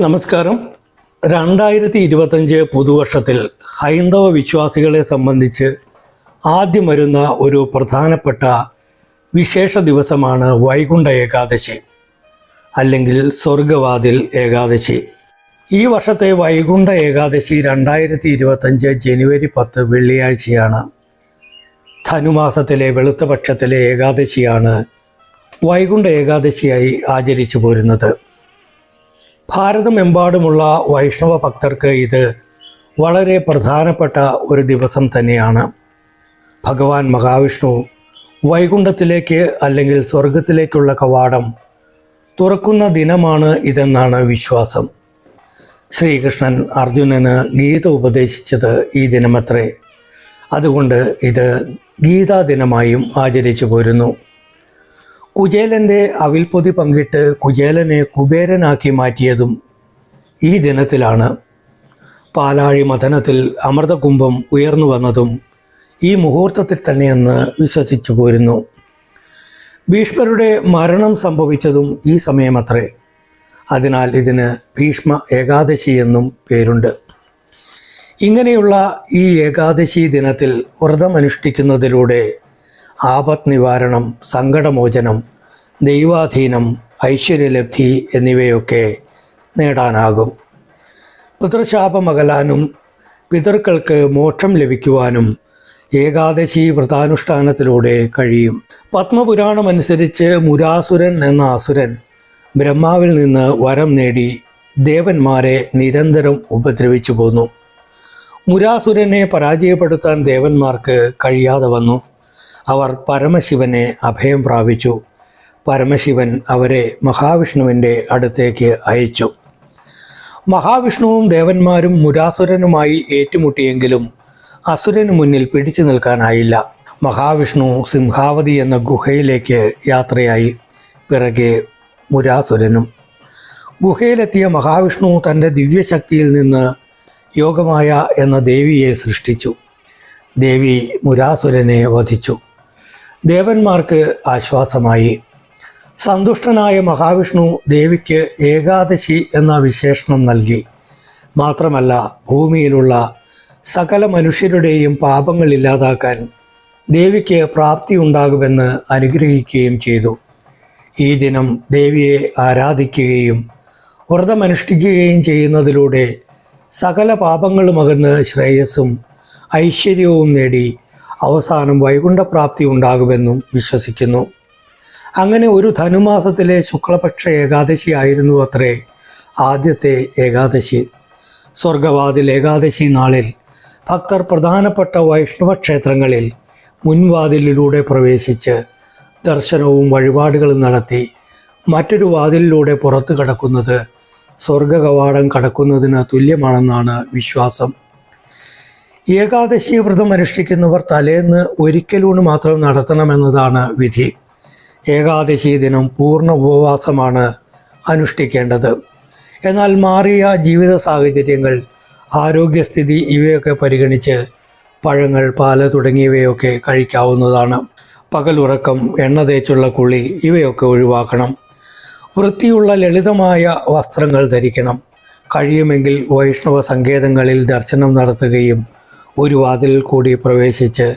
നമസ്കാരം. രണ്ടായിരത്തി ഇരുപത്തഞ്ച് പുതുവർഷത്തിൽ ഹൈന്ദവ വിശ്വാസികളെ സംബന്ധിച്ച് ആദ്യം വരുന്ന ഒരു പ്രധാനപ്പെട്ട വിശേഷ ദിവസമാണ് വൈകുണ്ഠ ഏകാദശി അല്ലെങ്കിൽ സ്വർഗവാതിൽ ഏകാദശി. ഈ വർഷത്തെ വൈകുണ്ഠ ഏകാദശി രണ്ടായിരത്തി ഇരുപത്തഞ്ച് ജനുവരി പത്ത് വെള്ളിയാഴ്ചയാണ്. ധനുമാസത്തിലെ വെളുത്ത പക്ഷത്തിലെ ഏകാദശിയാണ് വൈകുണ്ഠ ഏകാദശിയായി ആചരിച്ചു പോരുന്നത്. ഭാരതമെമ്പാടുമുള്ള വൈഷ്ണവ ഭക്തർക്ക് ഇത് വളരെ പ്രധാനപ്പെട്ട ഒരു ദിവസം തന്നെയാണ്. ഭഗവാൻ മഹാവിഷ്ണു വൈകുണ്ഠത്തിലേക്ക് അല്ലെങ്കിൽ സ്വർഗത്തിലേക്കുള്ള കവാടം തുറക്കുന്ന ദിനമാണ് ഇതെന്നാണ് വിശ്വാസം. ശ്രീകൃഷ്ണൻ അർജുനന് ഗീത ഉപദേശിച്ചത് ഈ ദിനമത്രേ. അതുകൊണ്ട് ഇത് ഗീതാ ദിനമായും ആചരിച്ചു പോരുന്നു. കുചേലന്റെ അവിൽപ്പൊതി പങ്കിട്ട് കുചേലനെ കുബേരനാക്കി മാറ്റിയതും ഈ ദിനത്തിലാണ്. പാലാഴി മഥനത്തിൽ അമൃതകുംഭം ഉയർന്നു വന്നതും ഈ മുഹൂർത്തത്തിൽ തന്നെയെന്ന് വിശ്വസിച്ചു പോരുന്നു. ഭീഷ്മരുടെ മരണം സംഭവിച്ചതും ഈ സമയമത്രേ. അതിനാൽ ഇതിന് ഭീഷ്മ ഏകാദശി എന്നും പേരുണ്ട്. ഇങ്ങനെയുള്ള ഈ ഏകാദശി ദിനത്തിൽ വ്രതമനുഷ്ഠിക്കുന്നതിലൂടെ ആപത് നിവാരണം സങ്കടമോചനം ദൈവാധീനം ഐശ്വര്യലബ്ധി എന്നിവയൊക്കെ നേടാനാകും. പിതൃശാപമകലാനും പിതൃക്കൾക്ക് മോക്ഷം ലഭിക്കുവാനും ഏകാദശി വ്രതാനുഷ്ഠാനത്തിലൂടെ കഴിയും. പത്മപുരാണമനുസരിച്ച് മുരാസുരൻ എന്ന അസുരൻ ബ്രഹ്മാവിൽ നിന്ന് വരം നേടി ദേവന്മാരെ നിരന്തരം ഉപദ്രവിച്ചു പോന്നു. മുരാസുരനെ പരാജയപ്പെടുത്താൻ ദേവന്മാർക്ക് കഴിയാതെ വന്നു. അവർ പരമശിവനെ അഭയം പ്രാപിച്ചു. പരമശിവൻ അവരെ മഹാവിഷ്ണുവിന്റെ അടുത്തേക്ക് അയച്ചു. മഹാവിഷ്ണുവും ദേവന്മാരും മുരാസുരനുമായി ഏറ്റുമുട്ടിയെങ്കിലും അസുരന് മുന്നിൽ പിടിച്ചു നിൽക്കാനായില്ല. മഹാവിഷ്ണു സിംഹാവതി എന്ന ഗുഹയിലേക്ക് യാത്രയായി. പിറകെ മുരാസുരനും. ഗുഹയിലെത്തിയ മഹാവിഷ്ണു തന്റെ ദിവ്യശക്തിയിൽ നിന്ന് യോഗമായ എന്ന ദേവിയെ സൃഷ്ടിച്ചു. ദേവി മുരാസുരനെ വധിച്ചു. ദേവന്മാർക്ക് ആശ്വാസമായി. സന്തുഷ്ടനായ മഹാവിഷ്ണു ദേവിക്ക് ഏകാദശി എന്ന വിശേഷണം നൽകി. മാത്രമല്ല ഭൂമിയിലുള്ള സകല മനുഷ്യരുടെയും പാപങ്ങൾ ഇല്ലാതാക്കാൻ ദേവിക്ക് പ്രാപ്തി ഉണ്ടാകുമെന്ന് അനുഗ്രഹിക്കുകയും ചെയ്തു. ഈ ദിനം ദേവിയെ ആരാധിക്കുകയും വ്രതമനുഷ്ഠിക്കുകയും ചെയ്യുന്നതിലൂടെ സകല പാപങ്ങളുമകന്ന് ശ്രേയസ്സും ഐശ്വര്യവും നേടി അവസാനം വൈകുണ്ഠപ്രാപ്തി ഉണ്ടാകുമെന്നും വിശ്വസിക്കുന്നു. അങ്ങനെ ഒരു ധനുമാസത്തിലെ ശുക്ലപക്ഷ ഏകാദശി ആയിരുന്നു അത്രേ ആദ്യത്തെ ഏകാദശി. സ്വർഗവാതിൽ ഏകാദശി നാളിൽ ഭക്തർ പ്രധാനപ്പെട്ട വൈഷ്ണവ ക്ഷേത്രങ്ങളിൽ മുൻവാതിലിലൂടെ പ്രവേശിച്ച് ദർശനവും വഴിപാടുകളും നടത്തി മറ്റൊരു വാതിലിലൂടെ പുറത്തു കടക്കുന്നത് സ്വർഗകവാടം കടക്കുന്നതിന് തുല്യമാണെന്നാണ് വിശ്വാസം. ഏകാദശി വ്രതം അനുഷ്ഠിക്കുന്നവർ തലേന്ന് ഒരിക്കലൂണ് മാത്രം നടത്തണമെന്നതാണ് വിധി. ഏകാദശി ദിനം പൂർണ ഉപവാസമാണ് അനുഷ്ഠിക്കേണ്ടത്. എന്നാൽ മാറിയ ജീവിത സാഹചര്യങ്ങൾ ആരോഗ്യസ്ഥിതി ഇവയൊക്കെ പരിഗണിച്ച് പഴങ്ങൾ പാൽ തുടങ്ങിയവയൊക്കെ കഴിക്കാവുന്നതാണ്. പകലുറക്കം എണ്ണ തേച്ചുള്ള കുളി ഇവയൊക്കെ ഒഴിവാക്കണം. വൃത്തിയുള്ള ലളിതമായ വസ്ത്രങ്ങൾ ധരിക്കണം. കഴിയുമെങ്കിൽ വൈഷ്ണവ സങ്കേതങ്ങളിൽ ദർശനം നടത്തുകയും ഒരു വാതിലിൽ കൂടി പ്രവേശിച്ച്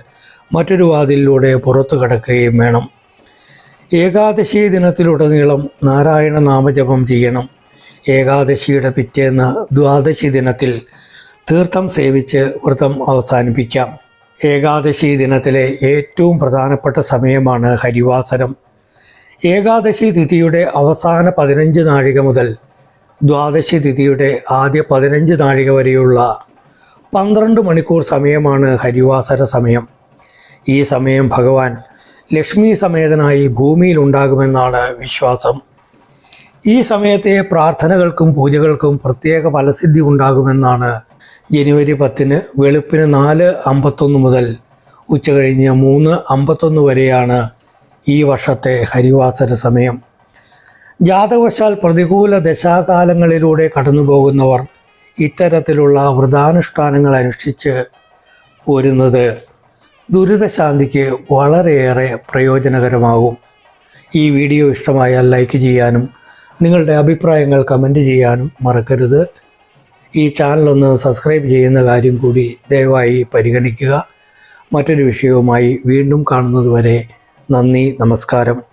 മറ്റൊരു വാതിലിലൂടെ പുറത്തു കടക്കുകയും വേണം. ഏകാദശി ദിനത്തിലുടനീളം നാരായണ നാമജപം ചെയ്യണം. ഏകാദശിയുടെ പിറ്റേന്ന് ദ്വാദശി ദിനത്തിൽ തീർത്ഥം സേവിച്ച് വ്രതം അവസാനിപ്പിക്കാം. ഏകാദശി ദിനത്തിലെ ഏറ്റവും പ്രധാനപ്പെട്ട സമയമാണ് ഹരിവാസരം. ഏകാദശി തിഥിയുടെ അവസാന പതിനഞ്ച് നാഴിക മുതൽ ദ്വാദശി തിഥിയുടെ ആദ്യ പതിനഞ്ച് നാഴിക വരെയുള്ള പന്ത്രണ്ട് മണിക്കൂർ സമയമാണ് ഹരിവാസര സമയം. ഈ സമയം ഭഗവാൻ ലക്ഷ്മി സമേതനായി ഭൂമിയിൽ ഉണ്ടാകുമെന്നാണ് വിശ്വാസം. ഈ സമയത്തെ പ്രാർത്ഥനകൾക്കും പൂജകൾക്കും പ്രത്യേക ഫലസിദ്ധി ഉണ്ടാകുമെന്നാണ് ജനുവരി പത്തിന് വെളുപ്പിന് നാല് അമ്പത്തൊന്ന് മുതൽ ഉച്ചകഴിഞ്ഞ് മൂന്ന് അമ്പത്തൊന്ന് വരെയാണ് ഈ വർഷത്തെ ഹരിവാസര സമയം. ജാതവശാൽ പ്രതികൂല ദശാകാലങ്ങളിലൂടെ കടന്നു പോകുന്നവർ ഇത്തരത്തിലുള്ള വ്രതാനുഷ്ഠാനങ്ങൾ അനുഷ്ഠിച്ച് പോരുന്നത് ദുരിതശാന്തിക്ക് വളരെയേറെ പ്രയോജനകരമാകും. ഈ വീഡിയോ ഇഷ്ടമായാൽ ലൈക്ക് ചെയ്യാനും നിങ്ങളുടെ അഭിപ്രായങ്ങൾ കമന്റ് ചെയ്യാനും മറക്കരുത്. ഈ ചാനലൊന്ന് സബ്സ്ക്രൈബ് ചെയ്യുന്ന കാര്യം കൂടി ദയവായി പരിഗണിക്കുക. മറ്റൊരു വിഷയവുമായി വീണ്ടും കാണുന്നതുവരെ നന്ദി നമസ്കാരം.